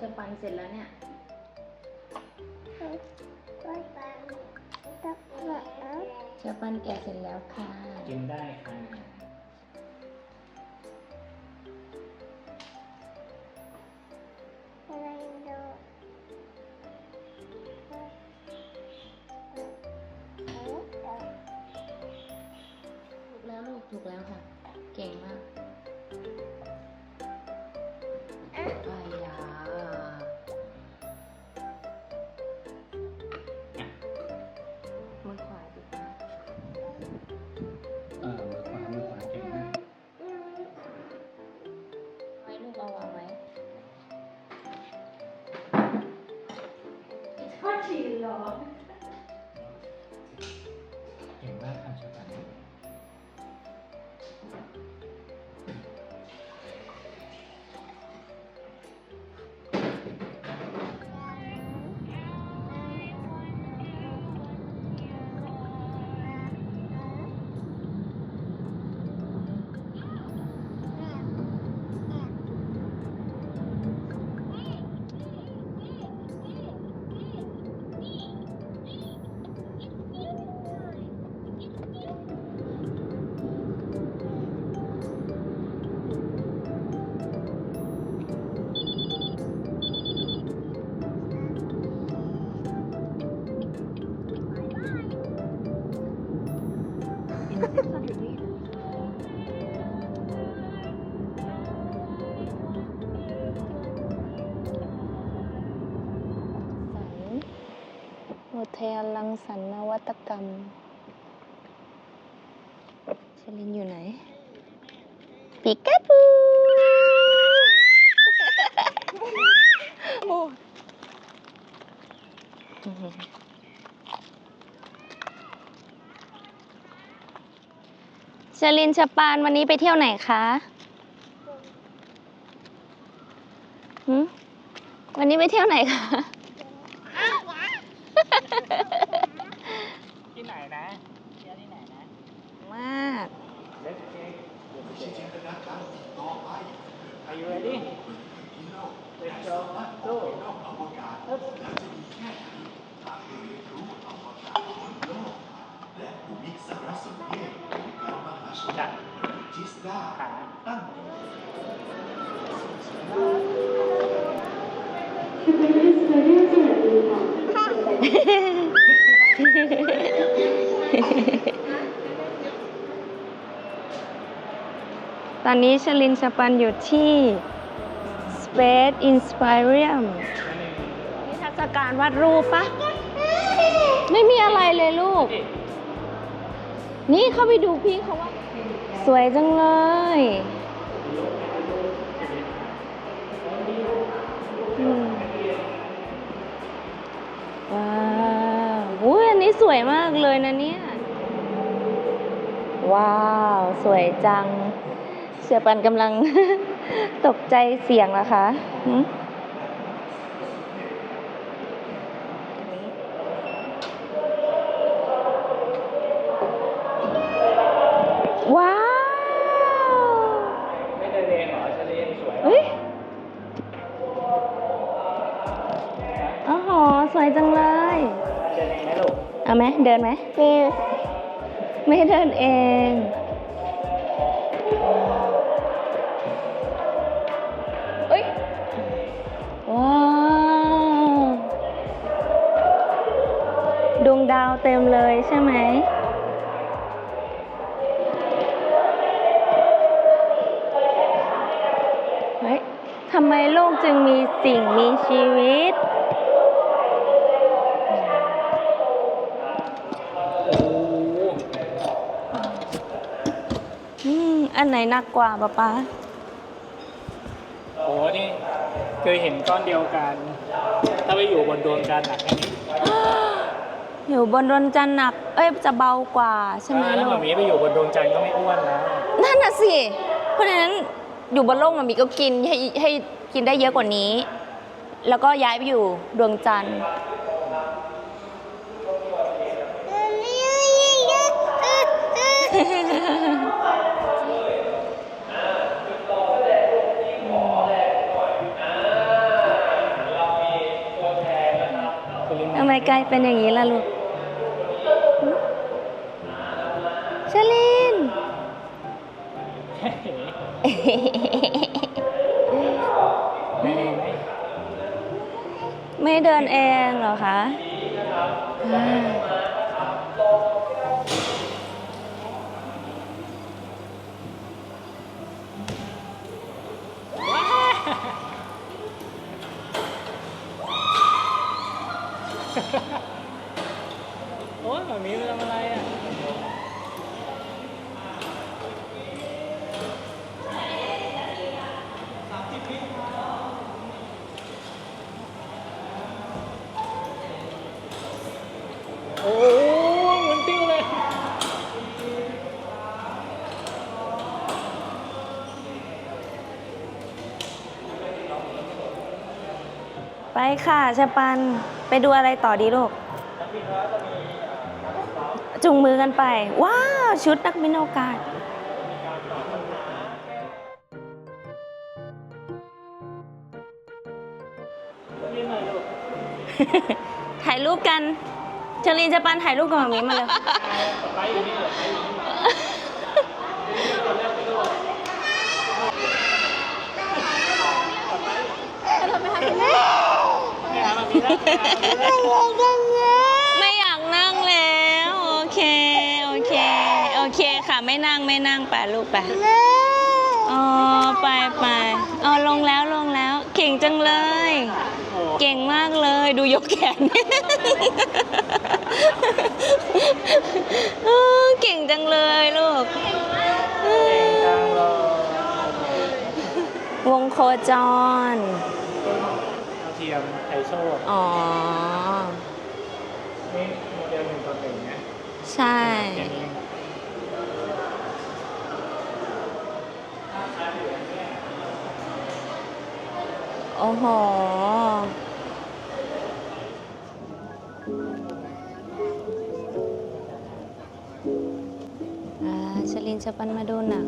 ยังจะปันเสร็จแล้วเนี่ยก็ปังตักหัวจะปันแกะเสร็จแล้วค่ะ กินได้ค่ะ เโฮเทลลังสรรค์นวัตกรรมชลินอยู่ไหน ปิกาบูโอ้ชลินชปานวันนี้ไปเที่ยวไหนคะหืมวันนี้ไปเที่ยวไหนคะ ที่ไหนนะเที่ยวที่ไหนนะ มาก Let's take Are you ready Let's go go จัดขาตั้งตอนนี้ชลินชปันอยู่ที่ Space Inspirium นิทรรศการวาดรูปปะ ไม่มีอะไรเลยลูก นี่เข้าไปดูพี่เขาว่าส วยจังเลยอืมว้าวอุ้ยอันนี้สวยมากเลยนะเนี่ย ว้าว สวยจัง เสือปันกำลัง ตกใจเสียงเหรอคะ เอาไหมเดินไหมฟิวไม่เดินเองเอ้ยว้าวดวงดาวเต็มเลยใช่ไหมเฮ้ยทำไมโลกจึงมีสิ่งมีชีวิต ไหนหนักกว่าป๊าป๊าโอ้โหนี่เคยเห็นก้อนเดียวกัน ถ้าไปอยู่บนดวงจันทร์หนักแค่นี้อยู่บนดวงจันทร์หนัก เอ้ยจะเบากว่าใช่ไหมแล้วลูแบกบนี้ไปอยู่บนดวงจันทร์ก็ไม่อ้วนแล้วนั่นน่ะสิ เพราะฉะนั้นอยู่บนโลกมันมีก็กินให้ให้กินได้เยอะกว่านี้ แล้วก็ย้ายไปอยู่ดวงจันทร์ กลๆเป็นอย่างนี้ล่ะลูกเชลินไม่ดีไหมไม่เดินเองเหรอคะอ่า โอ้ยแบบนี้มันทำอะไรอะโอ้ยหมุนติ้วเลย ไปค่ะชะปัน ไปดูอะไรต่อดีลูก จุงมือกันไป ว้าว ชุดนักบินอวกาศถ่ายรูปกันเชลินชะปันถ่ายรูปกับหมามีมาเลยไปอยู่นี่เลยไม่หามามีแม่ ไม่อยากนั่งแล้ว โอเค โอเค โอเคค่ะ ไม่นั่งไม่นั่งไปลูกไปอ๋อไปไปอ๋อลงแล้วลงแล้ว เก่งจังเลยโอ้เก่งมากเลยดูยกแขนเออเก่งจังเลยลูกเอเก่งอจังเลยวงโคจร โชคอ๋อ นี่โมเดลหนึ่งต่อหนึ่งนะใช่ แค่นี้โอ้โห อ่าชลินชะปันมาดูหนัง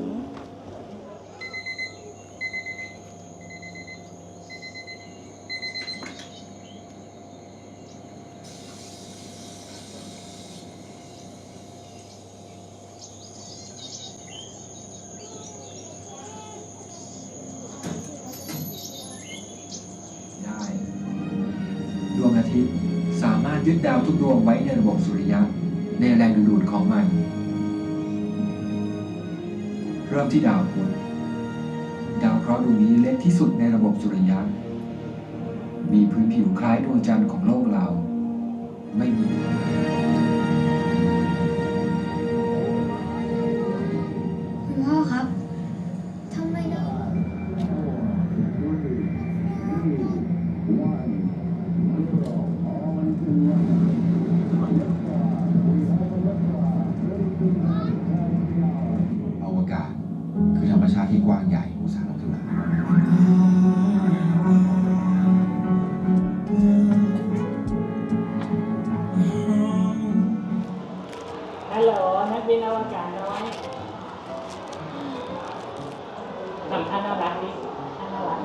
ยึดดาวทุกดวงไว้ในระบบสุริยะ ในแรงดึงดูดของมัน เริ่มที่ดาวพุธดาวเคราะห์ดวงนี้เล็กที่สุดในระบบสุริยะ มีพื้นผิวคล้ายดวงจันทร์ของโลกเรา ไม่มี นักบินอวกาศน้อยทำท่าน่ารักดิท่าน่ารัก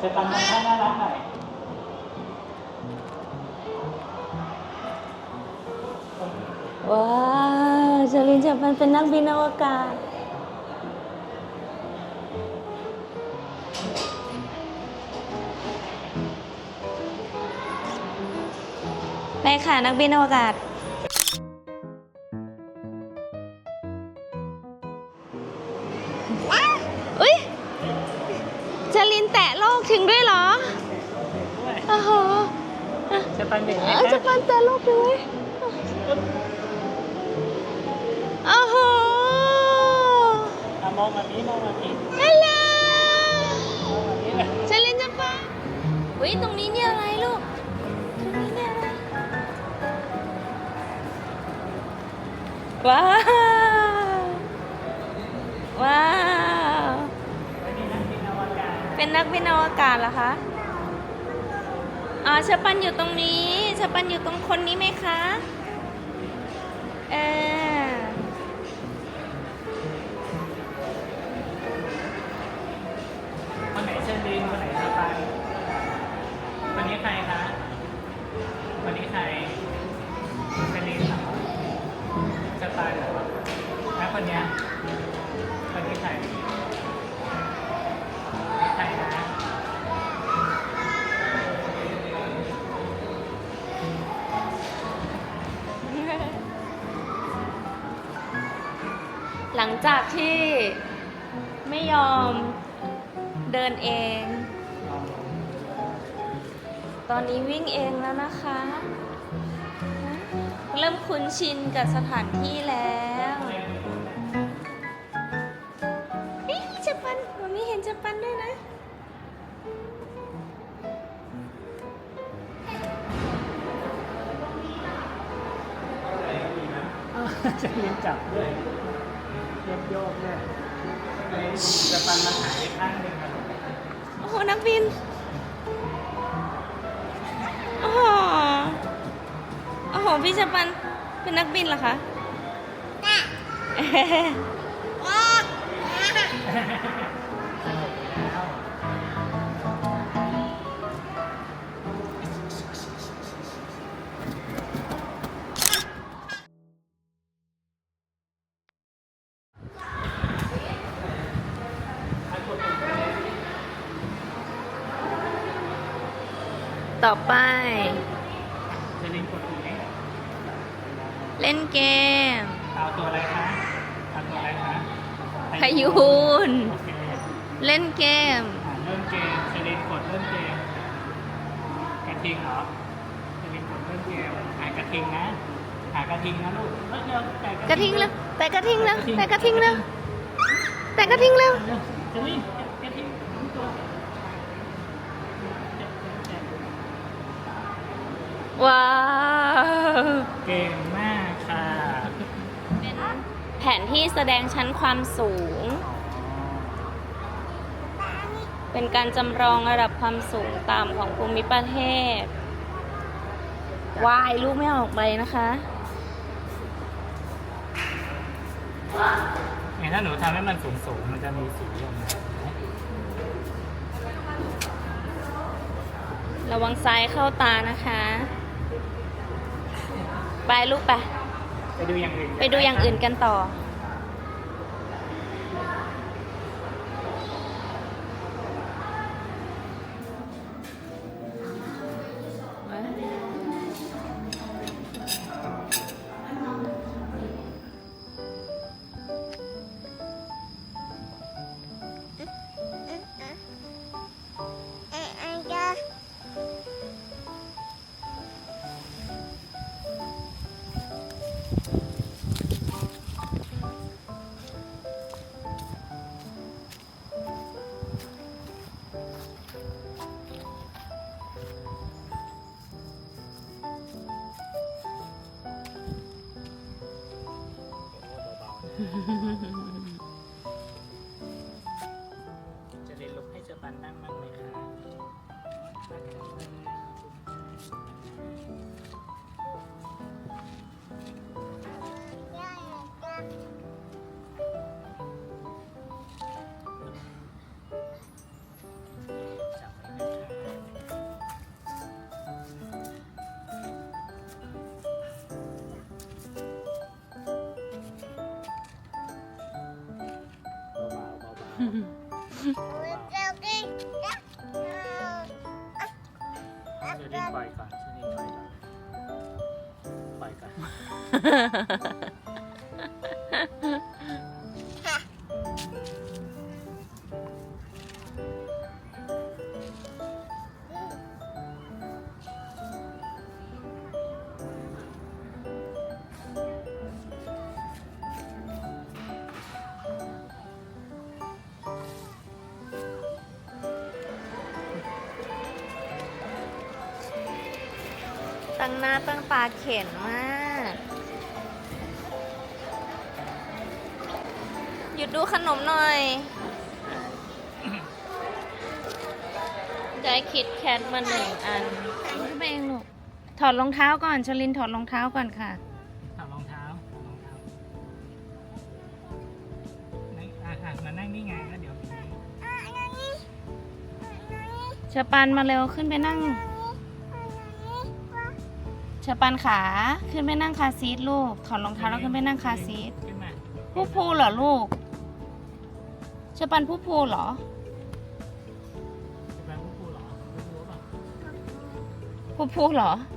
จะทำท่าน่ารักหน่อยว้าวชลินชะปันเป็นนักบินอวกาศ ไปค่ะนักบินอวกาศ อุ้ยชลินแตะโลกถึงด้วยเหรอด้วยโอ้โหจะปันอย่างเอนี้อจะนะปันแตะโลกด้วยโอ้โหอะมองแบบนี้มองแบบนี้ฮัลโหลมองแบบนี้เลยชลินจะปันอุ้ยตรงนี้เนี่ยอะไรลูก ว้าว ว้าว เป็นนักบินอวกาศเหรอคะ อ๋อชปันอยู่ตรงนี้ชปันอยู่ตรงคนนี้ไหมคะ เออ จากที่ไม่ยอมเดินเอง ตอนนี้วิ่งเองแล้วนะคะ เริ่มคุ้นชินกับสถานที่แล้วเฮ้ยเจปันมันมีเห็นเจปันด้วยนะจะเรียนจับด้วย โยกโยกด้วยจะปันมาหายไปข้างหนึ่งครับโอ้โห นักบินโอ้โหโอ้โห พี่เจปันเป็นนักบินเหรอคะสนุก ต่อไปจะเล่นกดไหนเล่นเกมเอาตัวอะไรคะเอาตัวอะไรคะพายุนโอเคเล่นเกมอ่าเริ่มเกมเซเลนกดเริ่มเกมกระทิงเหรอเซเลนกดเริ่มเกมหากระทิงนะหากระทิงนะลูกเอ้ยเร็วแต่กระทิงแล้วแต่กระทิงแล้วแต่กระทิงแล้วแต่กระทิงแล้ว เร็วเจะวิ่งกระทิงตัว ว้าว เก่งมากค่ะ เป็นแผนที่แสดงชั้นความสูง เป็นการจำลองระดับความสูงต่ำของภูมิประเทศวายลูกไม่ออกไปนะคะเนี่ยถ้าหนูทำให้มันสูงสูงๆมันจะมีสีออกมาระวังซ้ายเข้าตานะคะ ไปลูกไป ไปดูอย่างอื่น ไปดูอย่างอื่นกันต่อ จะได้ไปก่อนจะได้ไปก่อนปก่อน ตั้งหน้าตั้งตาเข็นมาก หยุดดูขนมหน่อย ได้คิดแคทมาหนึ่งอันขึ้นไปเองลูก ถอดรองเท้าก่อนชลินถอดรองเท้าก่อนค่ะ ถอดรองเท้าถอดรองเท้านั่งอะอะมานั่งนี่ไงแล้วเดี๋ยวมีชชปันมาเร็วขึ้นไปนั่ง ชปันขาขึ้นไปนั่งคาร์ซีทลูก ถอดรองเท้าแล้วขึ้นไปนั่งคาร์ซีทขึ้นมาผู้พูเหรอลูกชปันผู้พูเหรอจะไปผู้ครูเหรอผู้ครูเปล่าผู้พูเหรอผ